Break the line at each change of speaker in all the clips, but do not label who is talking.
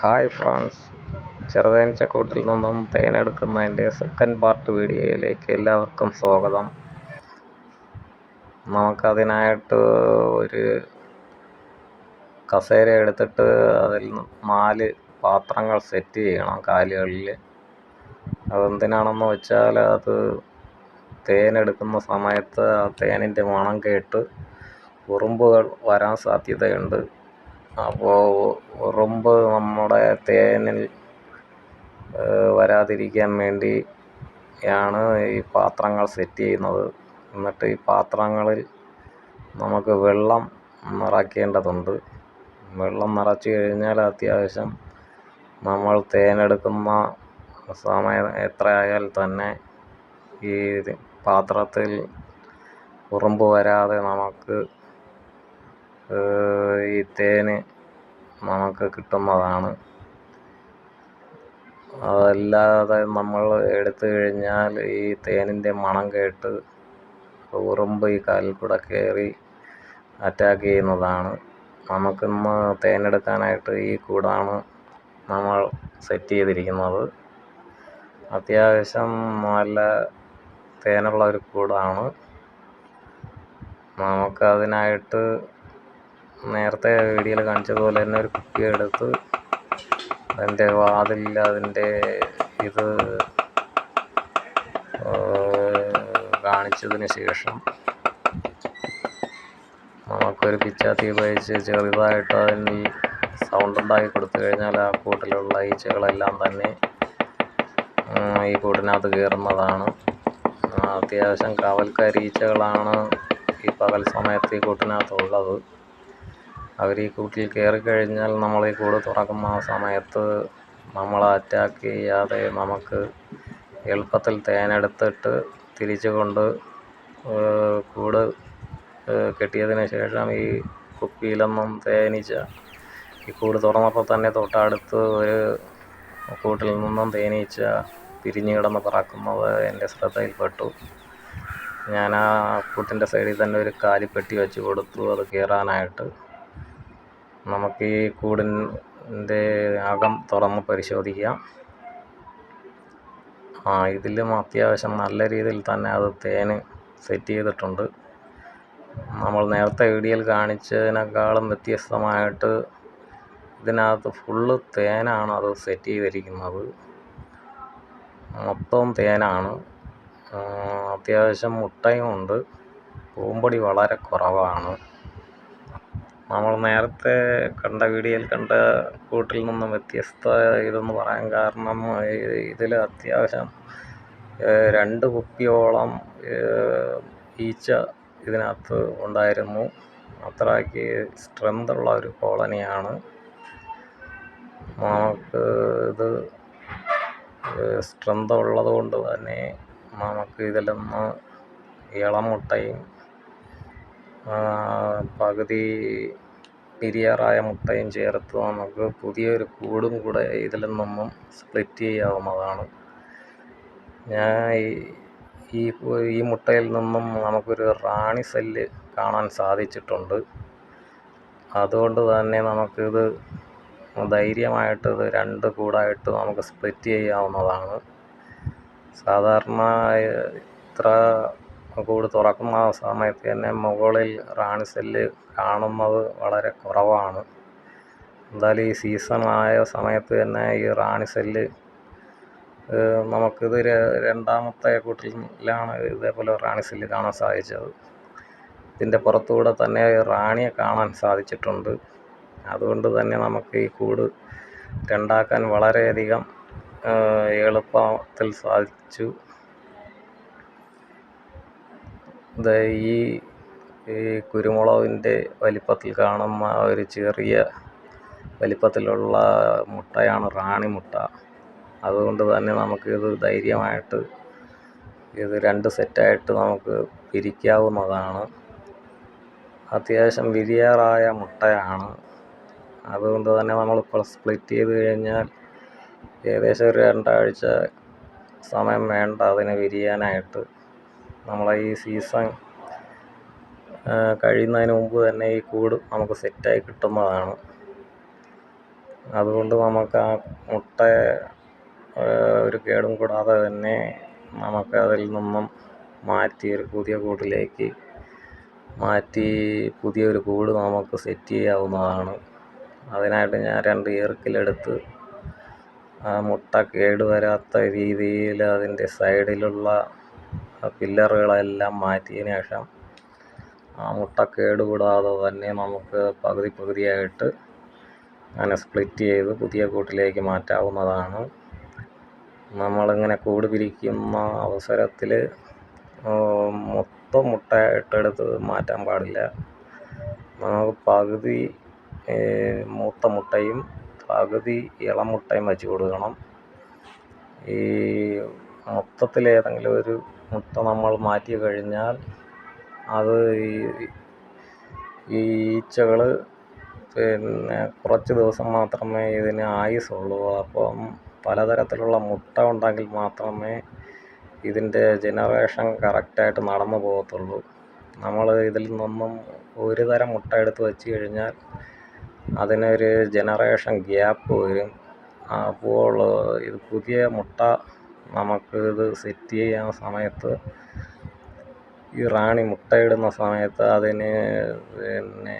Hi France. ചെറുതേനീച്ചക്കൂട്ടിൽ നിന്നും തേനെടുക്കുന്നതിന്റെ second part വീഡിയോയിലേക്ക് എല്ലാവർക്കും സ്വാഗതം. നമുക്കതിനായിട്ട് ഒരു കസേര എടുത്തിട്ട് അതിൽ നാല് പാത്രങ്ങൾ സെറ്റ് ചെയ്യണം കാലുകളിൽ അതെന്തിനാണെന്ന് വെച്ചാൽ അത് തേനെടുക്കുന്ന സമയത്ത് ആ തേനിന്റെ മണം കേട്ട് ഉറുമ്പുകൾ വരാൻ സാധ്യതയുണ്ട്. അപ്പോൾ ഉറുമ്പ് നമ്മുടെ തേനിൽ വരാതിരിക്കാൻ വേണ്ടി ആണ് ഈ പാത്രങ്ങൾ സെറ്റ് ചെയ്യുന്നത്. എന്നിട്ട് ഈ പാത്രങ്ങളിൽ നമുക്ക് വെള്ളം നിറയ്ക്കേണ്ടതുണ്ട് വെള്ളം നിറച്ച് കഴിഞ്ഞാൽ അത്യാവശ്യം നമ്മൾ തേനെടുക്കുന്ന സമയം എത്രയായാൽ തന്നെ ഈ പാത്രത്തിൽ ഉറുമ്പ് വരാതെ നമുക്ക് ഈ തേൻ നമുക്ക് കിട്ടുന്നതാണ്. അതല്ലാതെ നമ്മൾ എടുത്തു കഴിഞ്ഞാൽ ഈ തേനിന്റെ മണം കേട്ട് ഉറുമ്പ് ഈ കാലിൽ കൂടെ കയറി അറ്റാക്ക് ചെയ്യുന്നതാണ്. നമുക്കിന്ന് തേനെടുക്കാനായിട്ട് ഈ കൂടാണ് നമ്മൾ സെറ്റ് ചെയ്തിരിക്കുന്നത്. അത്യാവശ്യം നല്ല തേനുള്ള ഒരു കൂടാണ്. നമുക്കതിനായിട്ട് നേരത്തെ വീഡിയോയിൽ കാണിച്ചതുപോലെ തന്നെ ഒരു കുപ്പി എടുത്ത് അതിന്റെ വാതിൽ അതിന്റെ ഇത് കാണിച്ചതിന് ശേഷം നമുക്കൊരു പിച്ചാത്തി ഉപയോഗിച്ച് ചെറുതായിട്ട് അതിന് സൗണ്ട് ഉണ്ടാക്കി കൊടുത്തു കഴിഞ്ഞാൽ ആ കൂട്ടിലുള്ള ഈച്ചകളെല്ലാം തന്നെ ഈ കൂട്ടിനകത്ത് കയറുന്നതാണ്. അത്യാവശ്യം കാവൽക്കാരി ഈച്ചകളാണ് ഈ പകൽ സമയത്ത് ഈ കൂട്ടിനകത്തുള്ളത് അവർ ഈ കൂട്ടിൽ കയറിക്കഴിഞ്ഞാൽ നമ്മൾ ഈ കൂട് തുറക്കുന്ന ആ സമയത്ത് നമ്മളെ അറ്റാക്ക് ചെയ്യാതെ നമുക്ക് എളുപ്പത്തിൽ തേനെടുത്തിട്ട് തിരിച്ചു കൊണ്ട് കൂട് കെട്ടിയതിന് ശേഷം ഈ കുപ്പിയിലൊന്നും തേനീച്ച ഈ കൂട് തുറന്നപ്പോൾ തന്നെ തൊട്ടടുത്ത് ഒരു കൂട്ടിൽ നിന്നും തേനീച്ച പിരിഞ്ഞു കിടന്ന് പറക്കുന്നത് എന്റെ ശ്രദ്ധയിൽപ്പെട്ടു. ഞാൻ ആ കൂട്ടിന്റെ സൈഡിൽ തന്നെ ഒരു കാലിപ്പെട്ടി വെച്ച് കൊടുത്തു അത് കയറാനായിട്ട് നമുക്ക് ഈ കൂടിന്റെ അകം തുറന്ന് പരിശോധിക്കാം. ആ ഇതിലും അത്യാവശ്യം നല്ല രീതിയിൽ തന്നെ അത് തേൻ സെറ്റ് ചെയ്തിട്ടുണ്ട്. നമ്മൾ നേരത്തെ വീഡിയോയിൽ കാണിച്ചതിനേക്കാളും വ്യത്യസ്തമായിട്ട് ഇതിനകത്ത് ഫുള്ള് തേനാണ് അത് സെറ്റ് ചെയ്തിരിക്കുന്നത്. മൊത്തം തേനാണ്. അത്യാവശ്യം മുട്ടയും ഉണ്ട്. പൂമ്പൊടി വളരെ കുറവാണ്. നമ്മൾ നേരത്തെ കണ്ട വീഡിയോയിൽ കണ്ട കൂട്ടിൽ നിന്നും വ്യത്യസ്ത ഇതെന്ന് പറയാൻ കാരണം ഇതിൽ അത്യാവശ്യം രണ്ട് കുപ്പിയോളം ഈച്ച ഇതിനകത്ത് ഉണ്ടായിരുന്നു. അത്രയ്ക്ക് സ്ട്രെങ്ത് ഉള്ള ഒരു കോളനിയാണ്. നമുക്ക് ഇത് സ്ട്രെങ്ത് ഉള്ളത് കൊണ്ട് തന്നെ നമുക്ക് ഇതിൽ നിന്ന് ഇളമുട്ടയും പകുതി പിരിയാറായ മുട്ടയും ചേർത്ത് നമുക്ക് പുതിയൊരു കൂടും കൂടെ ഇതിൽ നിന്നും സ്പ്ലിറ്റ് ചെയ്യാവുന്നതാണ്. ഞാൻ ഈ ഈ മുട്ടയിൽ നിന്നും നമുക്കൊരു റാണി സെല്ല് കാണാൻ സാധിച്ചിട്ടുണ്ട്. അതുകൊണ്ട് തന്നെ നമുക്കിത് ധൈര്യമായിട്ട് ഇത് രണ്ട് കൂടായിട്ട് നമുക്ക് സ്പ്ലിറ്റ് ചെയ്യാവുന്നതാണ്. സാധാരണ ഇത്ര കൂട് തുറക്കുന്ന സമയത്ത് തന്നെ മുകളിൽ റാണി സെല്ല് കാണുന്നത് വളരെ കുറവാണ്. എന്തായാലും ഈ സീസൺ ആയ സമയത്ത് തന്നെ ഈ റാണി സെല്ല് നമുക്കിത് രണ്ടാമത്തെ കൂട്ടിലാണ് ഇതേപോലെ റാണി സെല്ല് കാണാൻ സാധിച്ചത്. ഇതിന്റെ പുറത്തുകൂടെ തന്നെ റാണിയെ കാണാൻ സാധിച്ചിട്ടുണ്ട്. അതുകൊണ്ട് തന്നെ നമുക്ക് ഈ കൂട് രണ്ടാക്കാൻ വളരെയധികം എളുപ്പത്തിൽ സാധിച്ചു. ഇത് ഈ ഈ കുരുമുളകിന്റെ വലിപ്പത്തിൽ കാണുന്ന ഒരു ചെറിയ വലിപ്പത്തിലുള്ള മുട്ടയാണ് റാണി മുട്ട. അതുകൊണ്ട് തന്നെ നമുക്കിത് ധൈര്യമായിട്ട് ഇത് രണ്ട് സെറ്റായിട്ട് നമുക്ക് പിരിക്കാവുന്നതാണ്. അത്യാവശ്യം വിരിയാറായ മുട്ടയാണ്. അതുകൊണ്ട് തന്നെ നമ്മളിപ്പോൾ സ്പ്ലിറ്റ് ചെയ്ത് കഴിഞ്ഞാൽ ഏകദേശം ഒരു രണ്ടാഴ്ച സമയം വേണ്ട അതിന് വിരിയാനായിട്ട്. നമ്മളെ ഈ സീസൺ കഴിയുന്നതിന് മുമ്പ് തന്നെ ഈ കൂട് നമുക്ക് സെറ്റായി കിട്ടുന്നതാണ്. അതുകൊണ്ട് നമുക്ക് ആ മുട്ട ഒരു കേടും കൂടാതെ തന്നെ നമുക്ക് അതിൽ നിന്നും മാറ്റി ഒരു പുതിയ കൂട്ടിലേക്ക് മാറ്റി പുതിയൊരു കൂട് നമുക്ക് സെറ്റ് ചെയ്യാവുന്നതാണ്. അതിനായിട്ട് ഞാൻ രണ്ട് ഈർക്കിലെടുത്ത് ആ മുട്ട കേടുവരാത്ത രീതിയിൽ അതിന്റെ സൈഡിലുള്ള പില്ലറുകളെല്ലാം മാറ്റിയതിന് ശേഷം ആ മുട്ട കേടുകൂടാതെ തന്നെ നമുക്ക് പകുതി പകുതിയായിട്ട് അങ്ങനെ സ്പ്ലിറ്റ് ചെയ്ത് പുതിയ കൂട്ടിലേക്ക് മാറ്റാവുന്നതാണ്. നമ്മളിങ്ങനെ കൂട് പിരിക്കുന്ന അവസരത്തിൽ മൊത്തം മുട്ട ഇട്ടെടുത്ത് മാറ്റാൻ പാടില്ല. നമുക്ക് പകുതി മൂത്ത മുട്ടയും പകുതി ഇളം മുട്ടയും വെച്ച് കൊടുക്കണം. ഈ മൊത്തത്തിൽ ഏതെങ്കിലും ഒരു മുട്ട നമ്മൾ മാറ്റി കഴിഞ്ഞാൽ അത് ഈ ഈച്ചകൾ പിന്നെ കുറച്ച് ദിവസം മാത്രമേ ഇതിന് ആയുസുള്ളൂ അപ്പം പലതരത്തിലുള്ള മുട്ട ഉണ്ടെങ്കിൽ മാത്രമേ ഇതിന്റെ ജനറേഷൻ കറക്റ്റായിട്ട് നടന്നു പോകത്തുള്ളൂ. നമ്മൾ ഇതിൽ നിന്നും ഒരു തരം മുട്ട എടുത്ത് വെച്ച് കഴിഞ്ഞാൽ അതിനൊരു ജനറേഷൻ ഗ്യാപ്പ് വരും. അപ്പോൾ ഇത് പുതിയ മുട്ട നമുക്ക് ഇത് സെറ്റ് ചെയ്യാൻ സമയത്ത് ഈ റാണി മുട്ടയിടുന്ന സമയത്ത് അതിന് പിന്നെ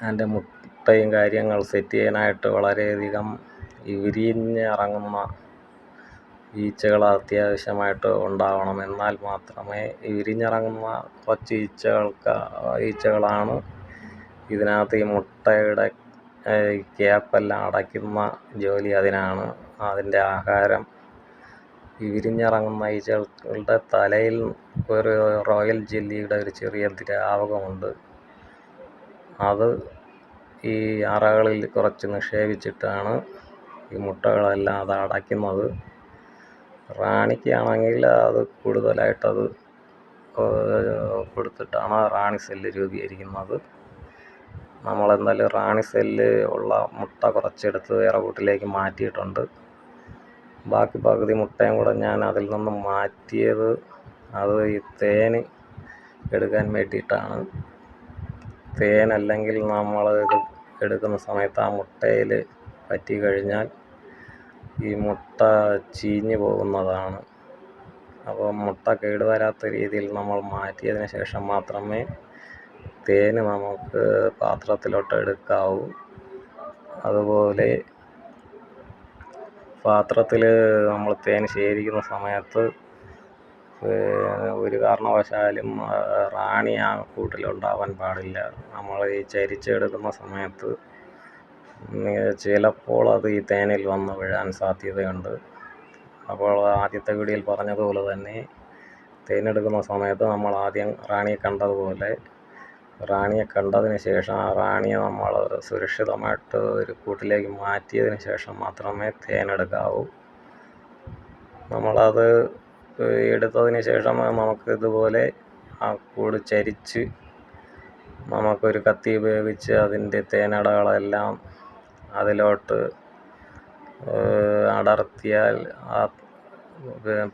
അതിന്റെ മുട്ടയും കാര്യങ്ങൾ സെറ്റ് ചെയ്യാനായിട്ട് വളരെയധികം ഈ വിരിഞ്ഞിറങ്ങുന്ന ഈച്ചകൾ അത്യാവശ്യമായിട്ട് ഉണ്ടാവണം. എന്നാൽ മാത്രമേ ഈ വിരിഞ്ഞിറങ്ങുന്ന കുറച്ച് ഈച്ചകൾക്ക് ഈച്ചകളാണ് ഇതിനകത്ത് ഈ മുട്ടയുടെ ക്യാപ്പെല്ലാം അടയ്ക്കുന്ന ജോലി അതിനാണ്. അതിന്റെ ആഹാരം ഈ വിരിഞ്ഞിറങ്ങുന്ന ഈച്ചകളുടെ തലയിൽ ഒരു റോയൽ ജെല്ലിയുടെ ഒരു ചെറിയ ദ്രാവകമുണ്ട്. അത് ഈ അറകളിൽ കുറച്ച് നിക്ഷേപിച്ചിട്ടാണ് ഈ മുട്ടകളെല്ലാം അത് അടയ്ക്കുന്നത്. റാണിക്കാണെങ്കിൽ അത് കൂടുതലായിട്ടത് കൊടുത്തിട്ടാണ് റാണി സെല്ല് രൂപീകരിക്കുന്നത്. നമ്മളെന്തായാലും റാണി സെല്ല് ഉള്ള മുട്ട കുറച്ചെടുത്ത് വേറെ കൂട്ടിലേക്ക് മാറ്റിയിട്ടുണ്ട്. ബാക്കി പകുതി മുട്ടയും കൂടെ ഞാൻ അതിൽ നിന്നും മാറ്റിയത് അത് ഈ തേൻ എടുക്കാൻ വേണ്ടിയിട്ടാണ്. തേനല്ലെങ്കിൽ നമ്മൾ എടുക്കുന്ന സമയത്ത് ആ മുട്ടയിൽ പറ്റി കഴിഞ്ഞാൽ ഈ മുട്ട ചീഞ്ഞു പോകുന്നതാണ്. അപ്പോൾ മുട്ട കേടുവരാത്ത രീതിയിൽ നമ്മൾ മാറ്റിയതിന് ശേഷം മാത്രമേ തേൻ നമുക്ക് പാത്രത്തിലോട്ട് എടുക്കാവൂ. അതുപോലെ പാത്രത്തിൽ നമ്മൾ തേൻ ശേഖരിക്കുന്ന സമയത്ത് ഒരു കാരണവശാലും റാണി ആ കൂട്ടിലുണ്ടാവാൻ പാടില്ല. നമ്മൾ ഈ ചരിച്ചെടുക്കുന്ന സമയത്ത് ചിലപ്പോൾ അത് ഈ തേനിൽ വന്ന് വീഴാൻ സാധ്യതയുണ്ട്. അപ്പോൾ ആദ്യത്തെ വീഡിയോയിൽ പറഞ്ഞതുപോലെ തന്നെ തേനെടുക്കുന്ന സമയത്ത് നമ്മൾ ആദ്യം റാണിയെ കണ്ടതുപോലെ റാണിയെ കണ്ടതിന് ശേഷം ആ റാണിയെ നമ്മൾ സുരക്ഷിതമായിട്ട് ഒരു കൂട്ടിലേക്ക് മാറ്റിയതിന് ശേഷം മാത്രമേ തേനെടുക്കാവൂ. നമ്മളത് എടുത്തതിന് ശേഷം നമുക്ക് ഇതുപോലെ ആ കൂട് ചരിച്ച് നമുക്കൊരു കത്തി ഉപയോഗിച്ച് അതിന്റെ തേനടകളെല്ലാം അതിലോട്ട് അടർത്തിയാൽ ആ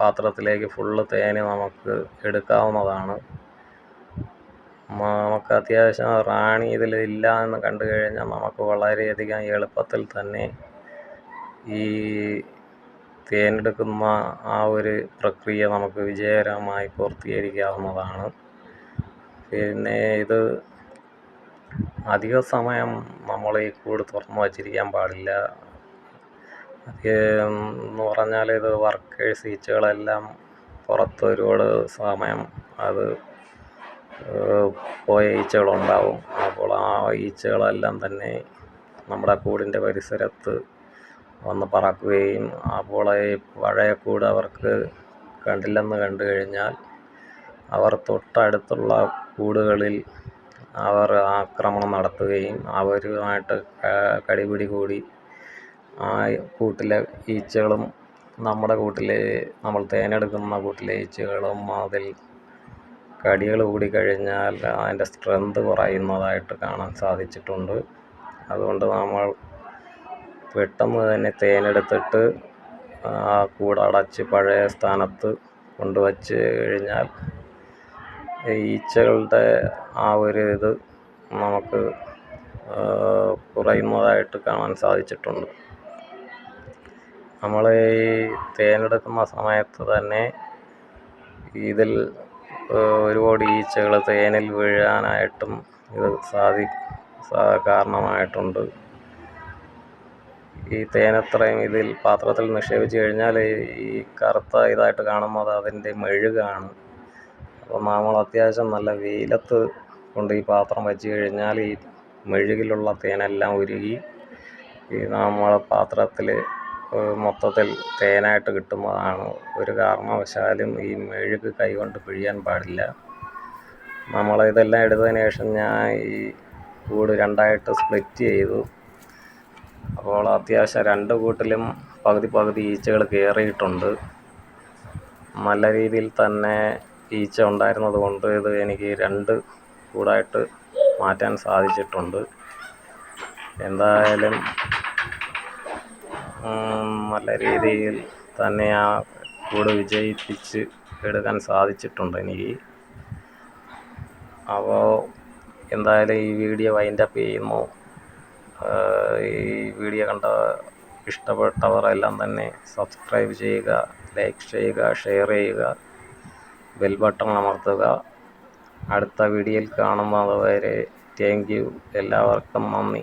പാത്രത്തിലേക്ക് ഫുള്ള് തേന് നമുക്ക് എടുക്കാവുന്നതാണ്. നമുക്ക് അത്യാവശ്യം റാണി ഇതിൽ ഇല്ല എന്ന് കണ്ടു കഴിഞ്ഞാൽ നമുക്ക് വളരെയധികം എളുപ്പത്തിൽ തന്നെ ഈ തേനെടുക്കുന്ന ആ ഒരു പ്രക്രിയ നമുക്ക് വിജയകരമായി പൂർത്തീകരിക്കാവുന്നതാണ്. പിന്നെ ഇത് അധിക സമയം നമ്മൾ ഈ കൂട് തുറന്നു വച്ചിരിക്കാൻ പാടില്ല. എന്ന് പറഞ്ഞാൽ ഇത് വർക്കേഴ്സ് ഈച്ചകളെല്ലാം പുറത്ത് ഒരുപാട് സമയം അത് പോയ ഈച്ചകളുണ്ടാവും. അപ്പോൾ ആ ഈച്ചകളെല്ലാം തന്നെ നമ്മുടെ കൂടിന്റെ പരിസരത്ത് വന്ന് പറക്കുകയും അപ്പോൾ ഈ പഴയ കൂട് അവർക്ക് കണ്ടില്ലെന്ന് കണ്ടു കഴിഞ്ഞാൽ അവർ തൊട്ടടുത്തുള്ള കൂടുകളിൽ അവർ ആക്രമണം നടത്തുകയും അവരുമായിട്ട് കടിപിടി കൂടി ആ കൂട്ടിലെ ഈച്ചകളും നമ്മുടെ കൂട്ടിലെ നമ്മൾ തേനെടുക്കുന്ന കൂട്ടിലെ ഈച്ചകളും അതിൽ കടികൾ കൂടിക്കഴിഞ്ഞാൽ അതിന്റെ സ്ട്രെങ്ത് കുറയുന്നതായിട്ട് കാണാൻ സാധിച്ചിട്ടുണ്ട്. അതുകൊണ്ട് നമ്മൾ പെട്ടെന്ന് തന്നെ തേനെടുത്തിട്ട് ആ കൂടടച്ച് പഴയ സ്ഥാനത്ത് കൊണ്ടുവച്ച് കഴിഞ്ഞാൽ ഈച്ചകളുടെ ആ ഒരു ഇത് നമുക്ക് കുറയുന്നതായിട്ട് കാണാൻ സാധിച്ചിട്ടുണ്ട്. നമ്മൾ ഈ തേനെടുക്കുന്ന സമയത്ത് തന്നെ ഇതിൽ ഒരുപാട് ഈച്ചകൾ തേനിൽ വീഴാനായിട്ടും ഇത് സാധി കാരണമായിട്ടുണ്ട്. ഈ തേനത്രയും ഇതിൽ പാത്രത്തിൽ നിക്ഷേപിച്ച് കഴിഞ്ഞാൽ ഈ കറുത്ത ഇതായിട്ട് കാണുന്നത് അതിന്റെ മെഴുകാണ്. അപ്പം നമ്മൾ അത്യാവശ്യം നല്ല വെയിലത്ത് കൊണ്ട് ഈ പാത്രം വെച്ച് കഴിഞ്ഞാൽ ഈ മെഴുകിലുള്ള തേനെല്ലാം ഉരുകി ഈ നമ്മൾ പാത്രത്തിൽ മൊത്തത്തിൽ തേനായിട്ട് കിട്ടുന്നതാണ്. ഒരു കാരണവശാലും ഈ മെഴുക് കൈകൊണ്ട് പിഴിയാൻ പാടില്ല. നമ്മൾ ഇതെല്ലാം എടുത്തതിന് ശേഷം ഞാൻ ഈ കൂട് രണ്ടായിട്ട് സ്പ്ലിറ്റ് ചെയ്തു. അപ്പോൾ അത്യാവശ്യം രണ്ട് കൂട്ടിലും പകുതി പകുതി ഈച്ചകൾ കയറിയിട്ടുണ്ട്. നല്ല രീതിയിൽ തന്നെ ഈച്ച ഉണ്ടായിരുന്നത് കൊണ്ട് ഇത് എനിക്ക് രണ്ട് കൂടായിട്ട് മാറ്റാൻ സാധിച്ചിട്ടുണ്ട്. എന്തായാലും നല്ല രീതിയിൽ തന്നെ ആ കൂട് വിജയിപ്പിച്ച് എടുക്കാൻ സാധിച്ചിട്ടുണ്ട് എനിക്ക്. അപ്പോൾ എന്തായാലും ഈ വീഡിയോ വൈൻഡപ്പ് ചെയ്യുന്നു. ഈ വീഡിയോ കണ്ട ഇഷ്ടപ്പെട്ടവർ എല്ലാം തന്നെ സബ്സ്ക്രൈബ് ചെയ്യുക ലൈക്ക് ചെയ്യുക ഷെയർ ചെയ്യുക ബെൽ ബട്ടൺ അമർത്തുക. അടുത്ത വീഡിയോയിൽ കാണുന്നത് വരെ താങ്ക് യു എല്ലാവർക്കും നന്ദി.